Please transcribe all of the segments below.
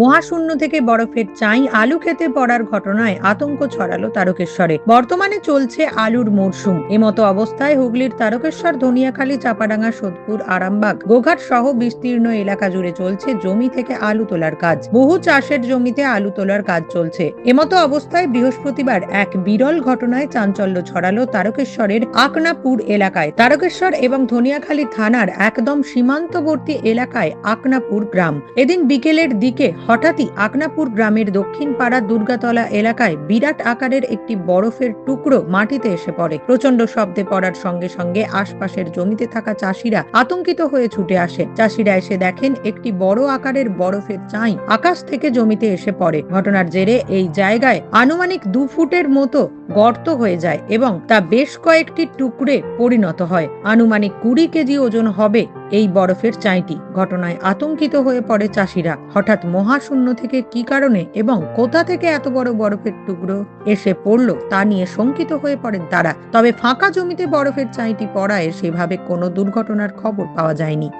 মহাশূন্য থেকে বরফের চাই আলু খেতে পড়ার ঘটনায় আতঙ্ক ছড়ালো তারকেশ্বরে। বর্তমানে চলছে আলুর মরশুম। এমতো অবস্থায় হুগলির তারকেশ্বর, ধনিয়াখালী, চাপাডাঙ্গা, সোদপুর, আরামবাগ, গোঘাট সহ বিস্তীর্ণ এলাকা জুড়ে চলছে জমি থেকে আলু তোলার কাজ। বহু চাষের জমিতে আলু তোলার কাজ চলছে। এমতো অবস্থায় বৃহস্পতিবার এক বিরল ঘটনায় চাঞ্চল্য ছড়ালো তারকেশ্বরের আকনাপুর এলাকায়। তারকেশ্বর এবং ধনিয়াখালী থানার একদম সীমান্তবর্তী এলাকায় আকনাপুর গ্রাম। এদিন বিকেলের দিকে হঠাৎই আকনাপুর গ্রামের দক্ষিণ পাড়া দুর্গাতলা এলাকায় বিরাট আকারের একটি বরফের টুকরো মাটিতে এসে পড়ে। প্রচণ্ড শব্দে পড়ার সঙ্গে সঙ্গে আশপাশের জমিতে থাকা চাষিরা আতঙ্কিত হয়ে ছুটে আসে। চাষিরা এসে দেখেন একটি বড় আকারের বরফের চাই আকাশ থেকে জমিতে এসে পড়ে। ঘটনার জেরে এই জায়গায় আনুমানিক দু ফুটের মতো গর্ত হয়ে যায় এবং তা বেশ কয়েকটি টুকরে পরিণত হয়। আনুমানিক কুড়ি কেজি ওজন হবে এই বরফের চাইটি। ঘটনায় আতঙ্কিত হয়ে পড়ে চাষিরা। হঠাৎ মহাশূন্য থেকে কি কারণে এবং কোথা থেকে এত বড় বরফের টুকরো এসে পড়ল তা নিয়ে শঙ্কিত হয়ে পড়েন তারা। তবে ফাঁকা জমিতে বরফের চাইটি পড়ায় সেভাবে কোনো দুর্ঘটনার খবর পাওয়া যায়নি।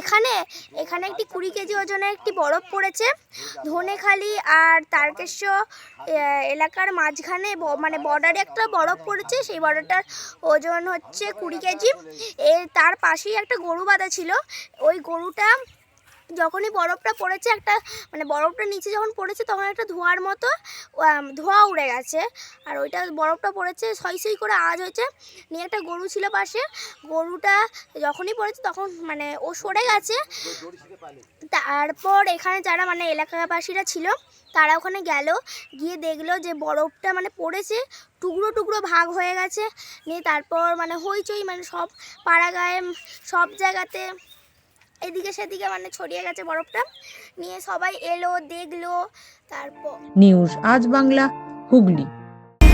এখানে এখানে একটি কুড়ি কেজি ওজনের একটি বরফ পড়েছে। ধনেখালি আর তারকেশ্বর এলাকার মাঝখানে মানে বর্ডারে একটা বরফ পড়েছে, সেই বর্ডারটার ওজন হচ্ছে কুড়ি কেজি। এর তার পাশেই একটা গরু বাঁধা ছিল। ওই গরুটা যখনই বরফটা পড়েছে একটা মানে বরফটা নিচে যখন পড়েছে তখন একটা ধোঁয়ার মতো ধোঁয়া উড়ে গেছে। আর ওইটা বরফটা পড়েছে, সই সই করে আওয়াজ হয়েছে। নিয়ে একটা গরু ছিল পাশে, গরুটা যখনই পড়েছে তখন মানে ও সরে গেছে। তারপর এখানে যারা মানে এলাকাবাসীরা ছিল, তারা ওখানে গেল, গিয়ে দেখল যে বরফটা মানে পড়েছে, টুকরো টুকরো ভাগ হয়ে গেছে। নিয়ে তারপর মানে হইচই মানে সব পাড়া গায়ে সব জায়গাতে এদিকে সেদিকে মানে ছড়িয়ে গেছে বরফটা। নিয়ে সবাই এলো, দেখল, তারপর নিউজ আজ বাংলা, হুগলি।